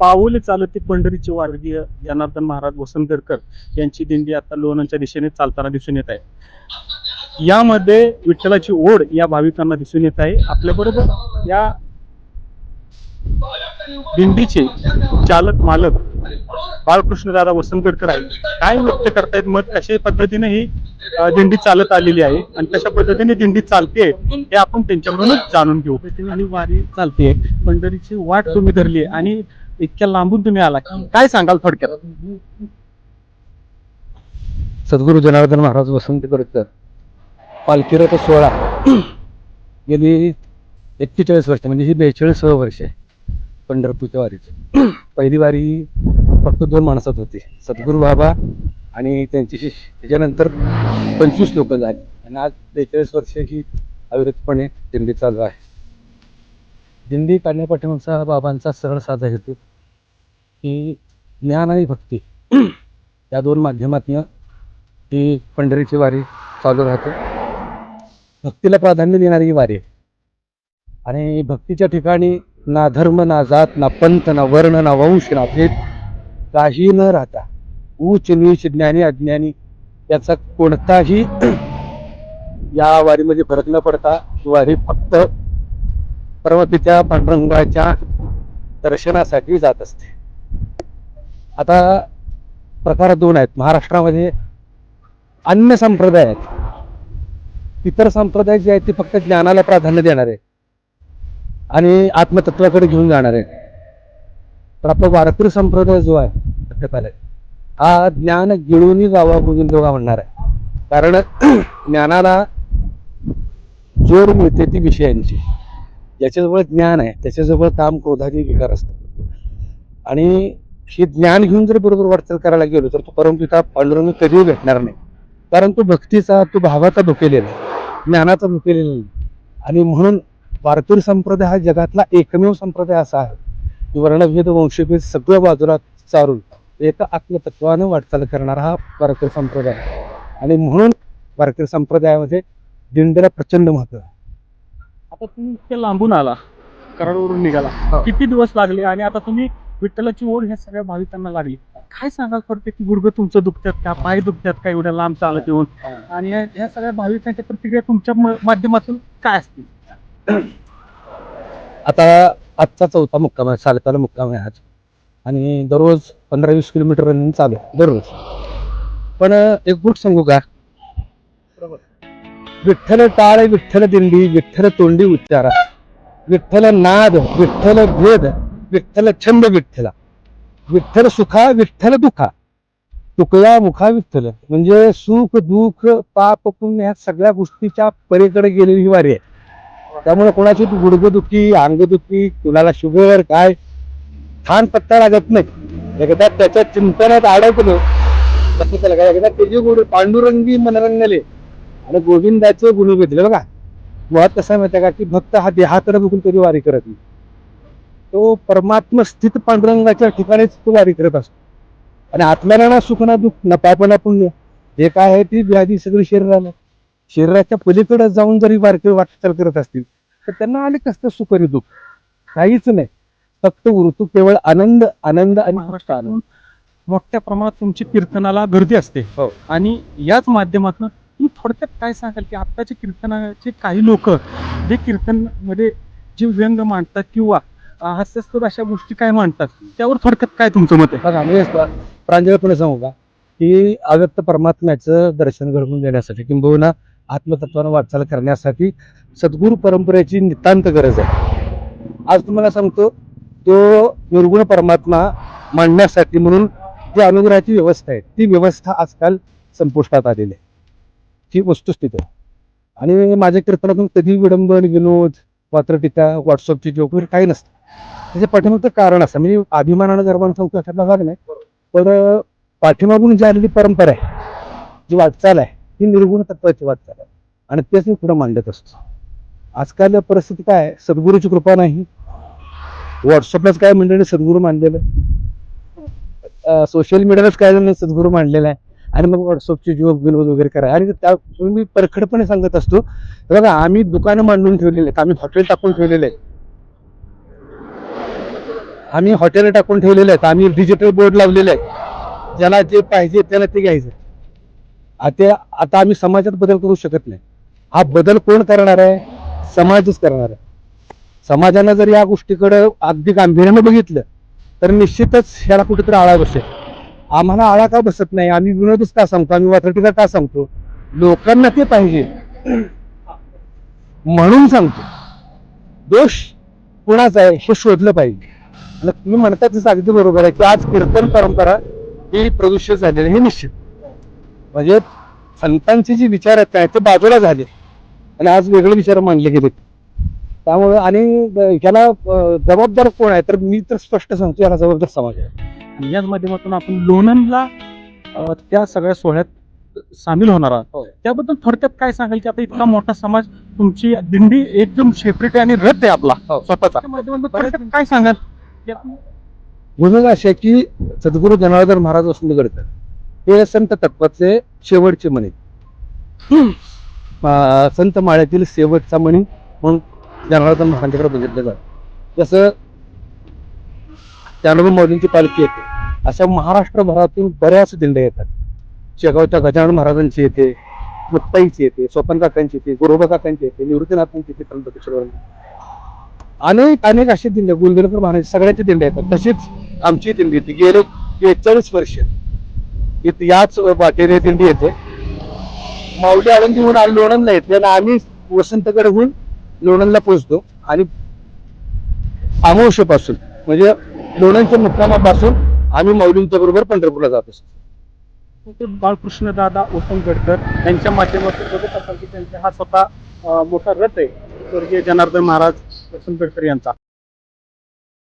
पाऊल चालत ते पंढरीचे वारगीय जनार्दन महाराज वसंतगडकर यांची दिंडी आता लोणांच्या दिशेने चालताना दिसून येत आहे. यामध्ये विठ्ठलाची ओढ या भाविकांना दिसून येत आहे. आपल्या बरोबर या दिंडीचे चालक मालक बाळकृष्ण दादा वसंतगडकर आहे काय व्यक्त करतायत? मत कशा पद्धतीने ही दिंडी चालत आलेली आहे आणि कशा पद्धतीने दिंडी चालते हे आपण त्यांच्याकडूनच जाणून घेऊ. आणि वारी चालते पंढरीची वाट तुम्ही धरली आहे आणि इतक्या लांबून तुम्ही आला. काय सांगाल थोडक्यात? सद्गुरू जनार्दन महाराज वसंत पालखी पालखीरथ सोहळा. गेली एक्केचाळीस वर्ष म्हणजे ही बेचाळीस वर्ष आहे पंढरपूरच्या वारीची पहिली वारी फक्त दोन माणसात होती सद्गुरू बाबा आणि त्यांची शिष्य. त्याच्यानंतर पंचवीस लोक झाली. आणि आज बेचाळीस वर्ष ही अविरतपणे दिंडी चालू आहे. दिंडी काढण्यापाठी बाबांचा सरळ साधा हेतू की ज्ञान आणि भक्ती. या दोन माध्यमातनं ही पंढरीची वारी चालू राहते. भक्तीला प्राधान्य देणारी ही वारी आहे. आणि भक्तीच्या ठिकाणी ना धर्म ना जात ना पंथ ना वर्ण ना वंश ना भेद काही न राहता उच्च नीच ज्ञानी अज्ञानी याचा कोणताही या वारीमध्ये फरक न पडता वारी फक्त परमपित्या पांडुरंगाच्या दर्शनासाठी जात असते. आता प्रकार दोन आहेत. महाराष्ट्रामध्ये अन्य संप्रदाय आहेत. इतर संप्रदाय जे आहेत ते फक्त ज्ञानाला प्राधान्य देणारे आणि आत्मतत्वाकडे घेऊन जाणारे तर आपला वारकरी संप्रदाय जो आहे हा ज्ञान गिळून गावा गोविंदोगा म्हणणार आहे कारण ज्ञानाला जोर मिळते ती विषयांची. ज्याच्याजवळ ज्ञान आहे त्याच्याजवळ काम क्रोधाची विकार असतात. आणि हे ज्ञान घेऊन जर बरोबर वाटचाल करायला गेलो तर तो परमपिता पांडुरंग कधीही भेटणार नाही. कारण तो भक्तीचा तो भावाचा भुकेलेला आहे. ज्ञानाचा भुकेलेला नाही. आणि म्हणून वारकरी संप्रदाय हा जगातला एकमेव संप्रदाय असा आहे. की वर्णभेद वंशभेद सगळं बाजूला चारून एका आत्मतत्वानं वाटचाल करणारा हा वारकरी संप्रदाय आहे. आणि म्हणून वारकरी संप्रदायामध्ये दिंडीला प्रचंड महत्त्व आहे. आता तुम्ही लांबून आला कराडवरून निघाला. हो. किती दिवस लागले आणि आता तुम्ही विठ्ठलाची ओढ ह्या सगळ्या भाविकांना लागली. काय सांगाल फक्त की गुडघं तुमचं दुखतात का? पाय दुखतात का एवढ्या लांब चालत येऊन? आणि या ह्या सगळ्या भाविकांच्या प्रतिक्रिया तुमच्या माध्यमातून काय असतील? आता आजचा चौथा मुक्काम आहे साडेचाला मुक्काम आहे आज. आणि दररोज पंधरा वीस किलोमीटर रनिंग चालू आहे दररोज. पण एक गोष्ट सांगू का? विठ्ठल टाळ विठ्ठल दिंडी विठ्ठल तोंडी उच्चारा. विठ्ठल नाद विठ्ठल भेद. विठ्ठल छंद विठ्ठला. विठ्ठल सुखा विठ्ठल दुखा. तुकला मुखा विठ्ठल. म्हणजे सुख दुःख पाप पुण्य ह्या सगळ्या गोष्टीच्या परीकडे गेलेली ही वारी आहे. त्यामुळे कोणाची गुडघेदुखी अंगदुखी कुणाला शुगर काय छान पत्ता लागत नाही. एकदा त्याच्या चिंतनात अडकलो कसं त्याला काय एकदा त्याची गुड पांडुरंगी मनरंगले आणि गोविंदाचे गुण घेतले बघा मुळात कसं माहिती आहे का की भक्त हा देहाकडे बघून तरी वारी करत नाही. तो परमात्म स्थित पांडुरंगाच्या ठिकाणीच तो वारी करत असतो. आणि आत्म्याला ना सुख ना दुःख ना पाप ना पुण्य हे काय आहे ती व्याधी सगळी शरीराला. शरीराच्या पलीकडे जाऊन जरी वारकरी वाटचाल करत असतील तर त्यांना आले कसं सुख आणि दुःख? काहीच नाही. फक्त ऋतू केवळ आनंद आनंद आणि फक्त आनंद. मोठ्या प्रमाणात तुमची कीर्तनाला गर्दी असते. हो. आणि याच माध्यमातून तुम्ही थोडक्यात काय सांगाल की आत्ताचे कीर्तनाचे काही लोक जे कीर्तनमध्ये जे व्यंग मांडतात किंवा हास्यास्पद अशा गोष्टी काय मांडतात? त्यावर थोडक्यात काय तुमचं मत आहे? बघा मी प्रांजळपणे सांगू का की अव्यक्त परमात्म्याचं दर्शन घडवून देण्यासाठी किंबहुना आत्मतत्वानं वाटचाल करण्यासाठी सद्गुरू परंपरेची नितांत गरज आहे. आज तुम्हाला सांगतो तो निर्गुण परमात्मा मांडण्यासाठी म्हणून जी अनुग्रहाची व्यवस्था आहे ती व्यवस्था आजकाल संपुष्टात आलेली आहे. ही वस्तुस्थिती आहे. आणि माझ्या कीर्तनातून कधी विडंबन विनोद पात्रटीका व्हॉट्सअपची जोक वगैरे काही नसतं. त्याच्या पाठीमागचं कारण असतं म्हणजे अभिमानानं गर्भानं सांगतो अशातला भाग नाही पण अं, पाठीमागून जी आलेली परंपरा आहे जी वाटचाल आहे ही निर्गुण तत्वाची वाटचाल आहे. आणि तेच मी पुढे मांडत असतो. आजकाल परिस्थिती काय सद्गुरूची कृपा नाही. व्हॉट्सअपलाच काय मंडळी सद्गुरू मांडलेलं सोशल मीडियालाच काय झालं? सद्गुरू मांडलेला आहे. आणि मग व्हॉट्सअपचे जोग विनोद वगैरे करा. आणि त्या मी परखडपणे सांगत असतो बघा आम्ही दुकानं मांडून ठेवलेले आहेत. आम्ही हॉटेल टाकून ठेवलेले आहेत. आम्ही हॉटेल टाकून ठेवलेले आहेत. आम्ही डिजिटल बोर्ड लावलेले आहे ज्याला जे पाहिजे त्याला ते घ्यायचं. आता आता आम्ही समाजात बदल करू शकत नाही. हा बदल कोण करणार आहे? समाजच करणार आहे. समाजानं जर या गोष्टीकडे अगदी गांभीर्यानं बघितलं तर निश्चितच ह्याला कुठेतरी आळा बसेल. आम्हाला आळा का बसत नाही? आम्ही विनोदच का सांगतो? आम्ही वात्रटीका का सांगतो? लोकांना ते पाहिजे. म्हणून सांगतो. दोष कुणाचा आहे हे शोधलं पाहिजे. आणि तुम्ही म्हणता तसं अगदी बरोबर आहे की आज कीर्तन परंपरा ही प्रदूषित झालेली हे निश्चित. म्हणजे संतांचे जे विचार आहेत काय ते बाजूला झाले. आणि आज वेगळे विचार मांडले गेले त्यामुळे आणि ह्याला जबाबदार कोण आहे? तर मी तर स्पष्ट सांगतो याला जबाबदार समाज आहे. आणि याच माध्यमातून आपण लोणंदला अ, त्या सगळ्या सोहळ्यात सामील होणार आहात. हो. त्याबद्दल थोडक्यात काय सांगाल की आता इतका मोठा समाज तुमची दिंडी एकदम सेपरेट आहे आणि रथ आहे आपला हो. स्वतःचा. काय सांगाल? म्हणून असे की सद्गुरू जनार्दन महाराज वसंतगडकर हे संत तत्वाचे शेवटचे म्हणे. संत माळ्यातील शेवटचा म्हणी म्हणून जनार्दन महाराजांकडे बघितलं जातं. जसं त्यानंतर मौलींची पालखी येते. अशा महाराष्ट्रभरातून बऱ्याच दिंड्या येतात. शेगावच्या गजानन महाराजांची येते मुत्ताईची येते स्वपन काकांची येते गुरुबा काकांची येते निवृत्तीनाथांची येते त्र्यंबकेश्वर अनेक अनेक अशी दिंड्या गुलदरकर महाराज सगळ्यांचे दिंड्या येतात. तशीच आमची दिंडी येते. गेले बेचाळीस वर्ष इथं याच वाटेने दिंडी येते. माऊली आळंदीहून आणि लोणंदला येते आणि आम्ही वसंतगडहून लोणंदला पोहोचतो. आणि अमावशेपासून म्हणजे लोणंदच्या मुक्कामापासून आम्ही माऊलींच्या बरोबर पंढरपूरला जात असतो. बाळकृष्ण दादा गडकर यांच्या माध्यमातून बघत असाल की त्यांचा हा स्वतः मोठा रथ आहे. स्वर्गीय जनार्दन महाराज ओसमगडकर यांचा.